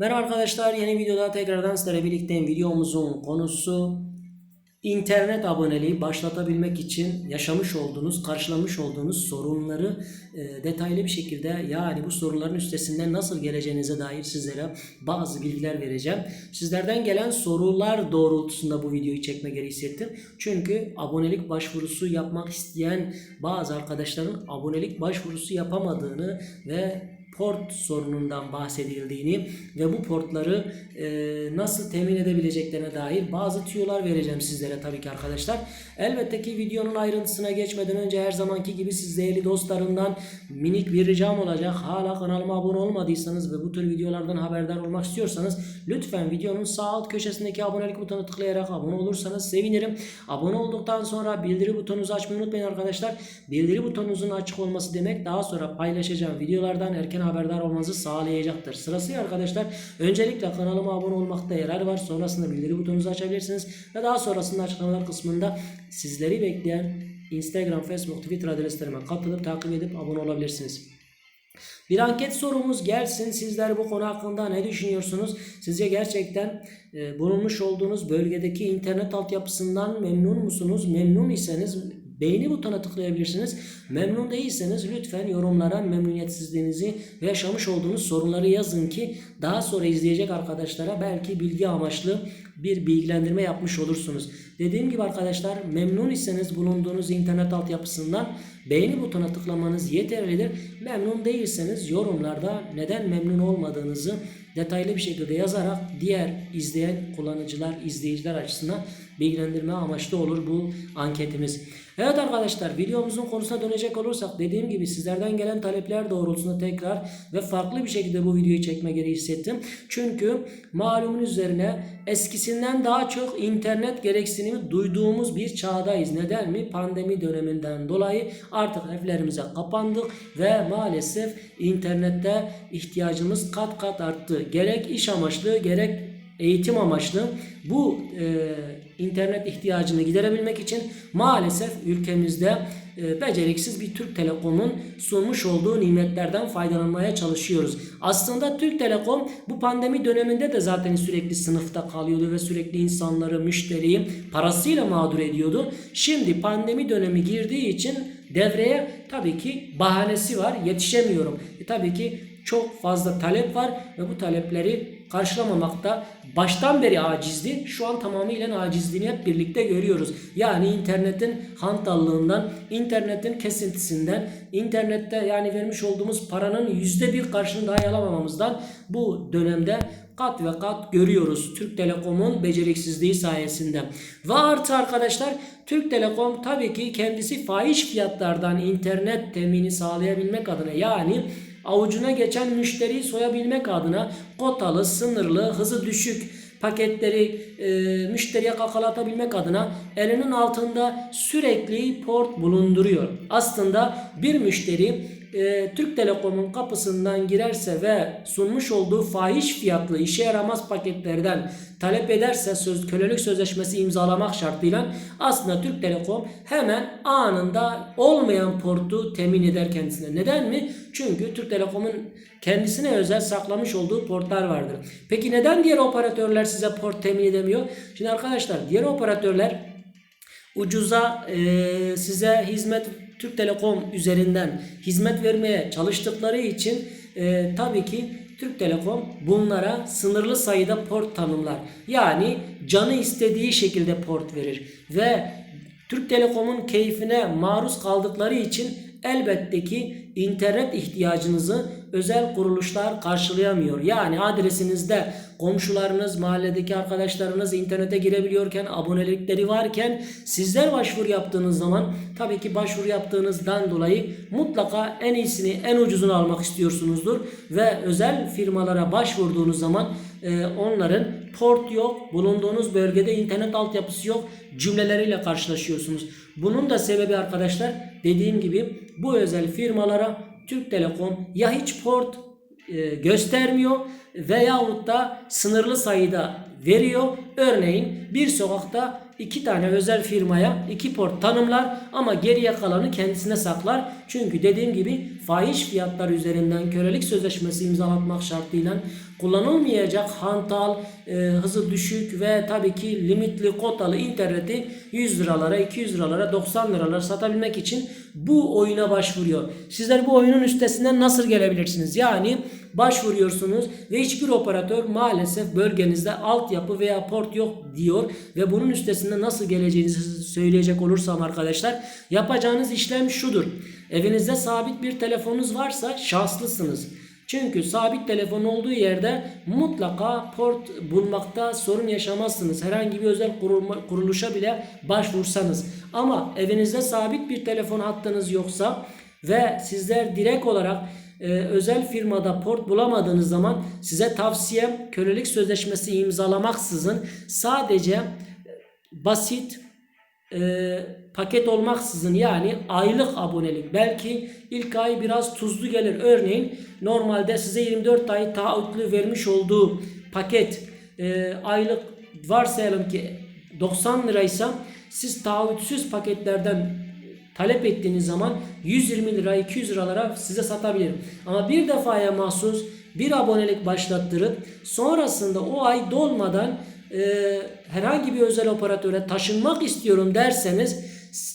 Merhaba arkadaşlar yeni videoda tekrardan sizlerle birlikteyim. Videomuzun konusu internet aboneliği başlatabilmek için yaşamış olduğunuz, karşılamış olduğunuz sorunları e, detaylı bir şekilde yani bu sorunların üstesinden nasıl geleceğinize dair sizlere bazı bilgiler vereceğim. Sizlerden gelen sorular doğrultusunda bu videoyu çekme gereği hissettim. Çünkü abonelik başvurusu yapmak isteyen bazı arkadaşların abonelik başvurusu yapamadığını ve port sorunundan bahsedildiğini ve bu portları e, nasıl temin edebileceklerine dair bazı tüyolar vereceğim sizlere tabii ki arkadaşlar. Elbette ki videonun ayrıntısına geçmeden önce her zamanki gibi siz değerli dostlarımdan minik bir ricam olacak. Hala kanalıma abone olmadıysanız ve bu tür videolardan haberdar olmak istiyorsanız lütfen videonun sağ alt köşesindeki abonelik butonuna tıklayarak abone olursanız sevinirim. Abone olduktan sonra bildiri butonunuzu açmayı unutmayın arkadaşlar. Bildiri butonunuzun açık olması demek daha sonra paylaşacağım videolardan erken haberdar olmanızı sağlayacaktır. Sırasıyla arkadaşlar öncelikle kanalıma abone olmakta yarar var. Sonrasında bildiri butonunuzu açabilirsiniz. Ve daha sonrasında açıklamalar kısmında sizleri bekleyen Instagram, Facebook, Twitter adreslerime katılıp takip edip abone olabilirsiniz. Bir anket sorumuz gelsin. Sizler bu konu hakkında ne düşünüyorsunuz? Sizce gerçekten e, bulunmuş olduğunuz bölgedeki internet altyapısından memnun musunuz? Memnun iseniz beğeni butonuna tıklayabilirsiniz. Memnun değilseniz lütfen yorumlara memnuniyetsizliğinizi ve yaşamış olduğunuz sorunları yazın ki daha sonra izleyecek arkadaşlara belki bilgi amaçlı bir bilgilendirme yapmış olursunuz. Dediğim gibi arkadaşlar memnun iseniz bulunduğunuz internet altyapısından beğeni butonuna tıklamanız yeterlidir. Memnun değilseniz yorumlarda neden memnun olmadığınızı detaylı bir şekilde yazarak diğer izleyen kullanıcılar, izleyiciler açısından bilgilendirme amaçlı olur bu anketimiz. Evet arkadaşlar videomuzun konusuna dönecek olursak dediğim gibi sizlerden gelen talepler doğrultusunda tekrar ve farklı bir şekilde bu videoyu çekme gereği hissettim. Çünkü malumun üzerine eskisinden daha çok internet gereksinimi duyduğumuz bir çağdayız. Neden mi? Pandemi döneminden dolayı artık evlerimize kapandık ve maalesef internette ihtiyacımız kat kat arttı. Gerek iş amaçlı gerek eğitim amaçlı bu e, internet ihtiyacını giderebilmek için maalesef ülkemizde e, beceriksiz bir Türk Telekom'un sunmuş olduğu nimetlerden faydalanmaya çalışıyoruz. Aslında Türk Telekom bu pandemi döneminde de zaten sürekli sınıfta kalıyordu ve sürekli insanları, müşteriyi parasıyla mağdur ediyordu. Şimdi pandemi dönemi girdiği için devreye tabii ki bahanesi var. Yetişemiyorum. E, tabii ki çok fazla talep var ve bu talepleri karşılamamakta baştan beri acizdi. Şu an tamamıyla acizliğini hep birlikte görüyoruz. Yani internetin hantallığından, internetin kesintisinden, internette yani vermiş olduğumuz paranın yüzde bir karşılığını dahi alamamamızdan bu dönemde kat ve kat görüyoruz. Türk Telekom'un beceriksizliği sayesinde. Ve artı arkadaşlar Türk Telekom tabii ki kendisi fahiş fiyatlardan internet temini sağlayabilmek adına yani avucuna geçen müşteriyi soyabilmek adına kotalı, sınırlı, hızı düşük paketleri e, müşteriye kakalatabilmek adına elinin altında sürekli port bulunduruyor. Aslında bir müşteri e, Türk Telekom'un kapısından girerse ve sunmuş olduğu fahiş fiyatlı işe yaramaz paketlerden talep ederse söz kölelik sözleşmesi imzalamak şartıyla aslında Türk Telekom hemen anında olmayan portu temin eder kendisine. Neden mi? Çünkü Türk Telekom'un kendisine özel saklamış olduğu portlar vardır. Peki neden diğer operatörler size port temin edemiyor? Şimdi arkadaşlar diğer operatörler ucuza e, size hizmet Türk Telekom üzerinden hizmet vermeye çalıştıkları için e, tabii ki Türk Telekom bunlara sınırlı sayıda port tanımlar. Yani canı istediği şekilde port verir ve Türk Telekom'un keyfine maruz kaldıkları için elbette ki internet ihtiyacınızı özel kuruluşlar karşılayamıyor. Yani adresinizde komşularınız, mahalledeki arkadaşlarınız internete girebiliyorken, abonelikleri varken sizler başvuru yaptığınız zaman tabii ki başvuru yaptığınızdan dolayı mutlaka en iyisini, en ucuzunu almak istiyorsunuzdur ve özel firmalara başvurduğunuz zaman e, onların port yok, bulunduğunuz bölgede internet altyapısı yok cümleleriyle karşılaşıyorsunuz. Bunun da sebebi arkadaşlar dediğim gibi bu özel firmalara Türk Telekom ya hiç port e, göstermiyor veyahut da sınırlı sayıda veriyor. Örneğin bir sokakta iki tane özel firmaya iki port tanımlar ama geriye kalanı kendisine saklar. Çünkü dediğim gibi fahiş fiyatlar üzerinden kölelik sözleşmesi imzalatmak şartıyla kullanılmayacak hantal, e, hızı düşük ve tabii ki limitli kotalı interneti 100 liralara, 200 liralara, 90 liralara satabilmek için bu oyuna başvuruyor. Sizler bu oyunun üstesinden nasıl gelebilirsiniz? Yani başvuruyorsunuz ve hiçbir operatör maalesef bölgenizde altyapı veya port yok diyor ve bunun üstesinden nasıl geleceğinizi söyleyecek olursam arkadaşlar yapacağınız işlem şudur. Evinizde sabit bir telefonunuz varsa şanslısınız. Çünkü sabit telefon olduğu yerde mutlaka port bulmakta sorun yaşamazsınız. Herhangi bir özel kuruluşa bile başvursanız. Ama evinizde sabit bir telefon hattınız yoksa ve sizler direkt olarak e, özel firmada port bulamadığınız zaman size tavsiyem kölelik sözleşmesi imzalamaksızın sadece basit e, paket olmaksızın yani aylık abonelik. Belki ilk ay biraz tuzlu gelir. Örneğin normalde size 24 ay taahhütlü vermiş olduğu paket e, aylık varsayalım ki 90 liraysa siz taahhütsüz paketlerden talep ettiğiniz zaman 120 lira 200 liralara size satabilirim. Ama bir defaya mahsus bir abonelik başlattırıp sonrasında o ay dolmadan e, herhangi bir özel operatöre taşınmak istiyorum derseniz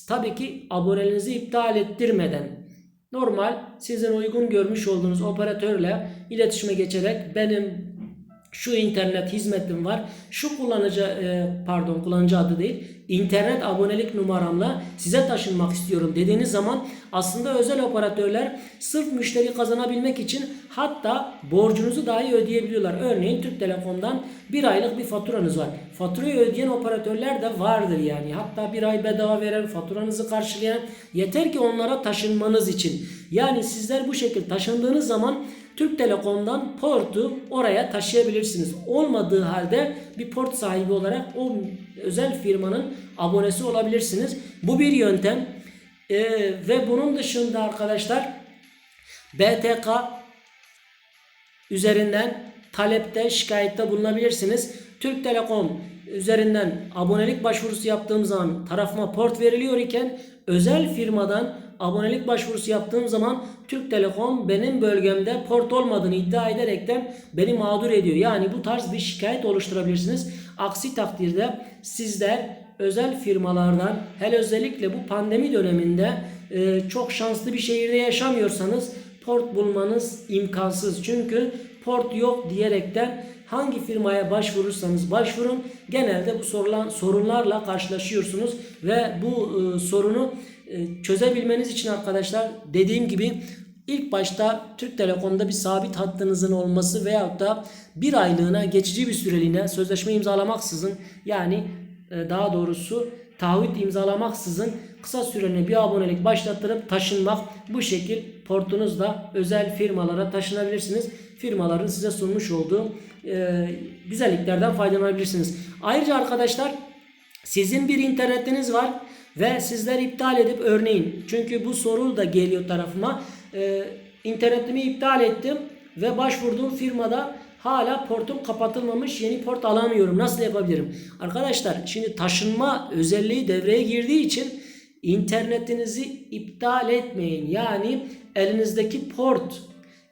tabii ki aboneliğinizi iptal ettirmeden normal sizin uygun görmüş olduğunuz operatörle iletişime geçerek benim şu internet hizmetim var. Şu kullanıcı e, pardon kullanıcı adı değil. internet abonelik numaramla size taşınmak istiyorum dediğiniz zaman aslında özel operatörler sırf müşteri kazanabilmek için hatta borcunuzu dahi ödeyebiliyorlar. Örneğin Türk Telekom'dan bir aylık bir faturanız var. Faturayı ödeyen operatörler de vardır yani. Hatta bir ay bedava veren, faturanızı karşılayan yeter ki onlara taşınmanız için. Yani sizler bu şekilde taşındığınız zaman Türk Telekom'dan portu oraya taşıyabilirsiniz. Olmadığı halde bir port sahibi olarak o özel firmanın abonesi olabilirsiniz. Bu bir yöntem. Ee, ve bunun dışında arkadaşlar BTK üzerinden talepte şikayette bulunabilirsiniz. Türk Telekom üzerinden abonelik başvurusu yaptığım zaman tarafıma port veriliyor iken özel firmadan abonelik başvurusu yaptığım zaman Türk Telekom benim bölgemde port olmadığını iddia ederekten beni mağdur ediyor. Yani bu tarz bir şikayet oluşturabilirsiniz. Aksi takdirde sizler özel firmalardan hele özellikle bu pandemi döneminde e, çok şanslı bir şehirde yaşamıyorsanız port bulmanız imkansız. Çünkü port yok diyerekten hangi firmaya başvurursanız başvurun genelde bu sorulan sorunlarla karşılaşıyorsunuz ve bu e, sorunu çözebilmeniz için arkadaşlar dediğim gibi ilk başta Türk Telekom'da bir sabit hattınızın olması veyahut da bir aylığına geçici bir süreliğine sözleşme imzalamaksızın yani e, daha doğrusu taahhüt imzalamaksızın kısa süreli bir abonelik başlattırıp taşınmak bu şekil portunuzla özel firmalara taşınabilirsiniz. Firmaların size sunmuş olduğu e, güzelliklerden faydalanabilirsiniz. Ayrıca arkadaşlar sizin bir internetiniz var ve sizler iptal edip örneğin çünkü bu soru da geliyor tarafıma. E, internetimi iptal ettim ve başvurduğum firmada hala portum kapatılmamış yeni port alamıyorum. Nasıl yapabilirim? Arkadaşlar şimdi taşınma özelliği devreye girdiği için internetinizi iptal etmeyin. Yani elinizdeki port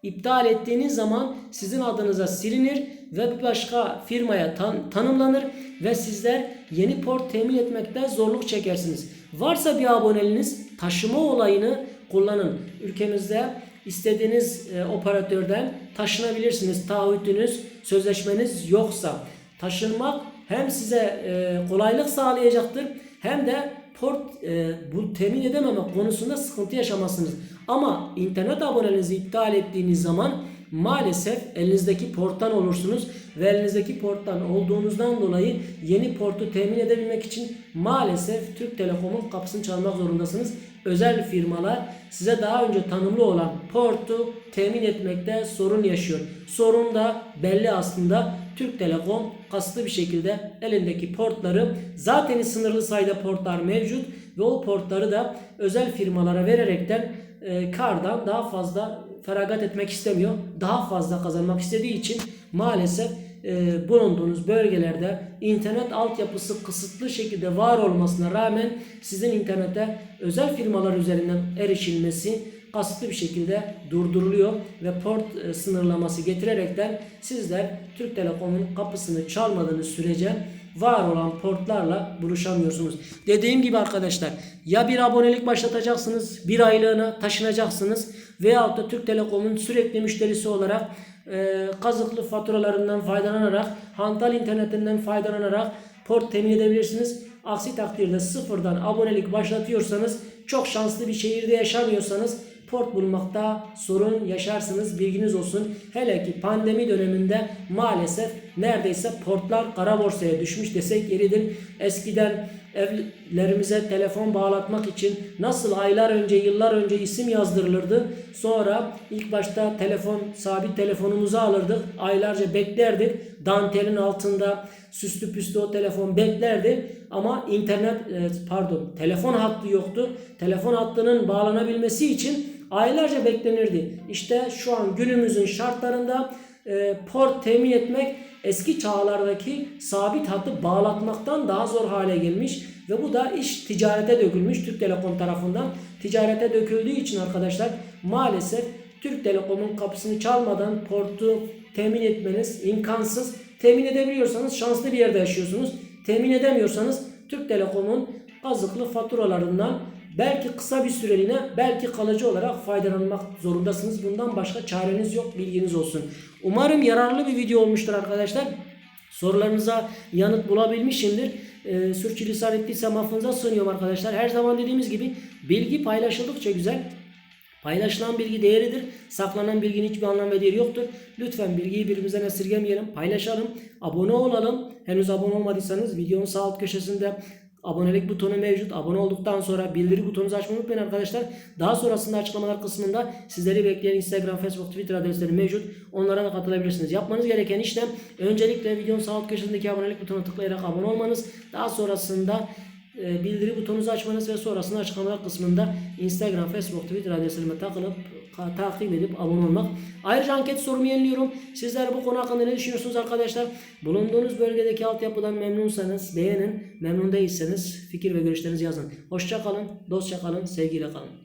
iptal ettiğiniz zaman sizin adınıza silinir ve bir başka firmaya tan- tanımlanır ve sizler yeni port temin etmekte zorluk çekersiniz. Varsa bir aboneliğiniz taşıma olayını kullanın. Ülkemizde istediğiniz e, operatörden taşınabilirsiniz. Taahhütünüz, sözleşmeniz yoksa. Taşınmak hem size e, kolaylık sağlayacaktır hem de port e, bu temin edememek konusunda sıkıntı yaşamazsınız. Ama internet aboneliğinizi iptal ettiğiniz zaman maalesef elinizdeki porttan olursunuz ve elinizdeki porttan olduğunuzdan dolayı yeni portu temin edebilmek için maalesef Türk Telekom'un kapısını çalmak zorundasınız. Özel firmalar size daha önce tanımlı olan portu temin etmekte sorun yaşıyor. Sorun da belli aslında. Türk Telekom kasıtlı bir şekilde elindeki portları zaten sınırlı sayıda portlar mevcut ve o portları da özel firmalara vererekten e, kardan daha fazla feragat etmek istemiyor. Daha fazla kazanmak istediği için maalesef e, bulunduğunuz bölgelerde internet altyapısı kısıtlı şekilde var olmasına rağmen sizin internete özel firmalar üzerinden erişilmesi kasıtlı bir şekilde durduruluyor ve port e, sınırlaması getirerekten sizler Türk Telekom'un kapısını çalmadığınız sürece var olan portlarla buluşamıyorsunuz. Dediğim gibi arkadaşlar ya bir abonelik başlatacaksınız bir aylığına taşınacaksınız veyahut da Türk Telekom'un sürekli müşterisi olarak e, kazıklı faturalarından faydalanarak hantal internetinden faydalanarak port temin edebilirsiniz. Aksi takdirde sıfırdan abonelik başlatıyorsanız çok şanslı bir şehirde yaşamıyorsanız port bulmakta sorun yaşarsınız bilginiz olsun. Hele ki pandemi döneminde maalesef neredeyse portlar kara borsaya düşmüş desek yeridir. Eskiden evlerimize telefon bağlatmak için nasıl aylar önce yıllar önce isim yazdırılırdı. Sonra ilk başta telefon sabit telefonumuzu alırdık. Aylarca beklerdik. Dantelin altında süslü püslü o telefon beklerdi. Ama internet e, pardon telefon hattı yoktu. Telefon hattının bağlanabilmesi için aylarca beklenirdi. İşte şu an günümüzün şartlarında e, port temin etmek eski çağlardaki sabit hattı bağlatmaktan daha zor hale gelmiş ve bu da iş ticarete dökülmüş Türk Telekom tarafından. Ticarete döküldüğü için arkadaşlar maalesef Türk Telekom'un kapısını çalmadan portu temin etmeniz imkansız. Temin edebiliyorsanız şanslı bir yerde yaşıyorsunuz. Temin edemiyorsanız Türk Telekom'un kazıklı faturalarından belki kısa bir süreliğine belki kalıcı olarak faydalanmak zorundasınız. Bundan başka çareniz yok bilginiz olsun. Umarım yararlı bir video olmuştur arkadaşlar. Sorularınıza yanıt bulabilmişimdir. Ee, sürçülisan ettiysem affınıza sığınıyorum arkadaşlar. Her zaman dediğimiz gibi bilgi paylaşıldıkça güzel. Paylaşılan bilgi değeridir. Saklanan bilginin hiçbir anlam ve değeri yoktur. Lütfen bilgiyi birbirimizden esirgemeyelim. Paylaşalım. Abone olalım. Henüz abone olmadıysanız videonun sağ alt köşesinde abonelik butonu mevcut. Abone olduktan sonra bildiri butonunuzu açmayı unutmayın arkadaşlar. Daha sonrasında açıklamalar kısmında sizleri bekleyen Instagram, Facebook, Twitter adresleri mevcut. Onlara da katılabilirsiniz. Yapmanız gereken işlem öncelikle videonun sağ alt köşesindeki abonelik butonuna tıklayarak abone olmanız. Daha sonrasında e, bildiri butonunuzu açmanız ve sonrasında açıklamalar kısmında Instagram, Facebook, Twitter adreslerime takılıp takip edip abone olmak. Ayrıca anket sorumu yeniliyorum. Sizler bu konu hakkında ne düşünüyorsunuz arkadaşlar? Bulunduğunuz bölgedeki altyapıdan memnunsanız beğenin. Memnun değilseniz fikir ve görüşlerinizi yazın. Hoşça kalın, dostça kalın, sevgiyle kalın.